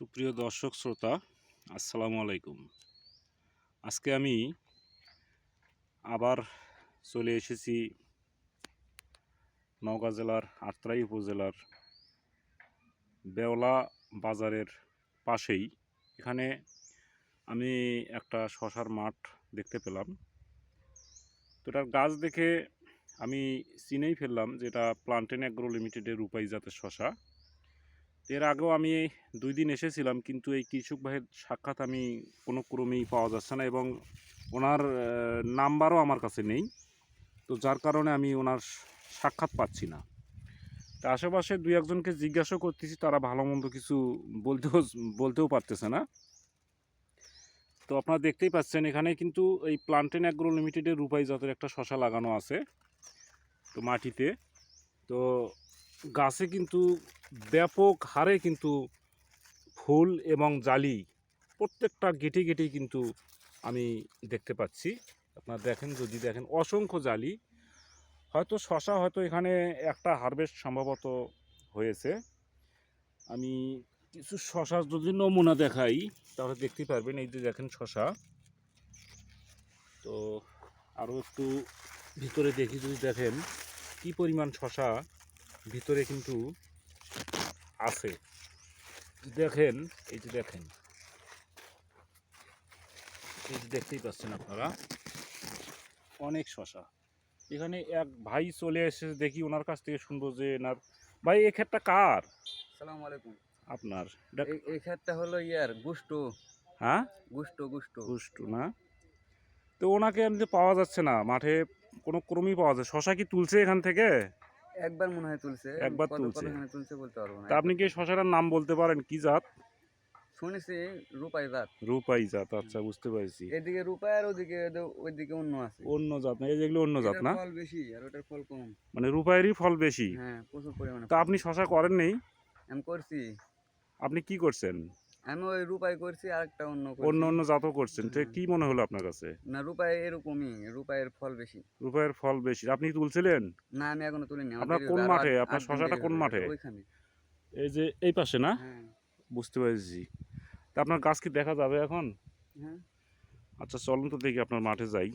সুপ্রিয় দর্শক শ্রোতা, আসসালামু আলাইকুম। আজকে আমি আবার চলে এসেছি নওগাঁ জেলার আত্রাই উপজেলার বেওলা বাজারের পাশেই। এখানে আমি একটা শশার মাঠ দেখতে পেলাম। তো এটার গাছ দেখে আমি চিনেই ফেললাম যেটা প্লান্টেন অ্যাগ্রো লিমিটেডের রূপাই জাতের শশা। এর আগেও আমি দুই দিন এসেছিলাম, কিন্তু এই কৃষক ভাইয়ের সাক্ষাৎ আমি কোনো ক্রমেই পাওয়া যাচ্ছে না এবং ওনার নাম্বারও আমার কাছে নেই। তো যার কারণে আমি ওনার সাক্ষাৎ পাচ্ছি না। তা আশেপাশে দুই একজনকে জিজ্ঞাসা করতেছি, তারা ভালো মন্দ কিছু বলতেও বলতেও পারতেছে না। তো আপনারা দেখতেই পাচ্ছেন, এখানে কিন্তু এই প্লান্টেন অ্যাগ্রো লিমিটেডের রূপাই জাতের একটা শশা লাগানো আছে, তো মাটিতে। তো গাছে কিন্তু ব্যাপক হারে কিন্তু ফুল এবং জালি প্রত্যেকটা গেটে গেটেই কিন্তু আমি দেখতে পাচ্ছি। আপনারা দেখেন, যদি দেখেন অসংখ্য জালি। হয়তো শশা হয়তো এখানে একটা হারভেস্ট সম্ভবত হয়েছে। আমি কিছু শশার যদি নমুনা দেখাই, তাহলে দেখতে পারবেন, এই যে দেখেন শশা। তো আরও একটু ভিতরে দেখি, যদি দেখেন কি পরিমাণ শশা ভিতরে কিন্তু আছে। দেখেন এই যে দেখেন। এই যে দেখতেই পাচ্ছেন আপনারা অনেক শশা। এখানে এক ভাই চলে এসে দেখি ওনার কাছ থেকে শুনব যে এনার ভাই এই ক্ষেতটা কার? সালাম আলাইকুম। আপনার। এই ক্ষেতটা হলো ইয়ার গুষ্টু। হ্যাঁ? গুষ্টু গুষ্টু। পুষ্টু না? তো ওনাকে এমনি পাওয়া যাচ্ছে না মাঠে কোনো ক্রমই পাওয়া যায় শশা কি তুলছে এখান থেকে? একবার মনে হয় তুলছে একবার তুলছে। তুলছে বলতে পারব না। তা আপনি কি এই শশাটার নাম বলতে পারেন? কি জাত? শুনেছি রূপাই জাত। রূপাই জাত আচ্ছা বুঝতে পারছি। এদিকে রূপাই আর ওদিকে ওইদিকে অন্য আছে। অন্য জাত না এই যেগুলো অন্য জাত না? ফল বেশি আর ওটার ফল কম। মানে রূপায়েরই ফল বেশি? হ্যাঁ প্রচুর পরিমাণে তা আপনি শশা করেন নেই আমি করছি। আপনি কি করছেন? আমি ওই রূপাই করছি আর একটা অন্য অন্য অন্য জাতও করছেন। তো। কি মনে হলো আপনার কাছে? না রূপাই এরকমই রূপাইয়ের ফল বেশি। রূপায়ের ফল বেশি। আপনি তুলছিলেন? না আমি এখনও তুলিনি। আপনার কোন মাঠে? আপনার শশাটা কোন মাঠে? ওইখানে। এই যে এই পাশে না? হ্যাঁ। বুঝতে পেরেছি। তা আপনার গাছ কি দেখা যাবে এখন? হ্যাঁ। আচ্ছা চলুন তো দেখি আপনার মাঠে যাই।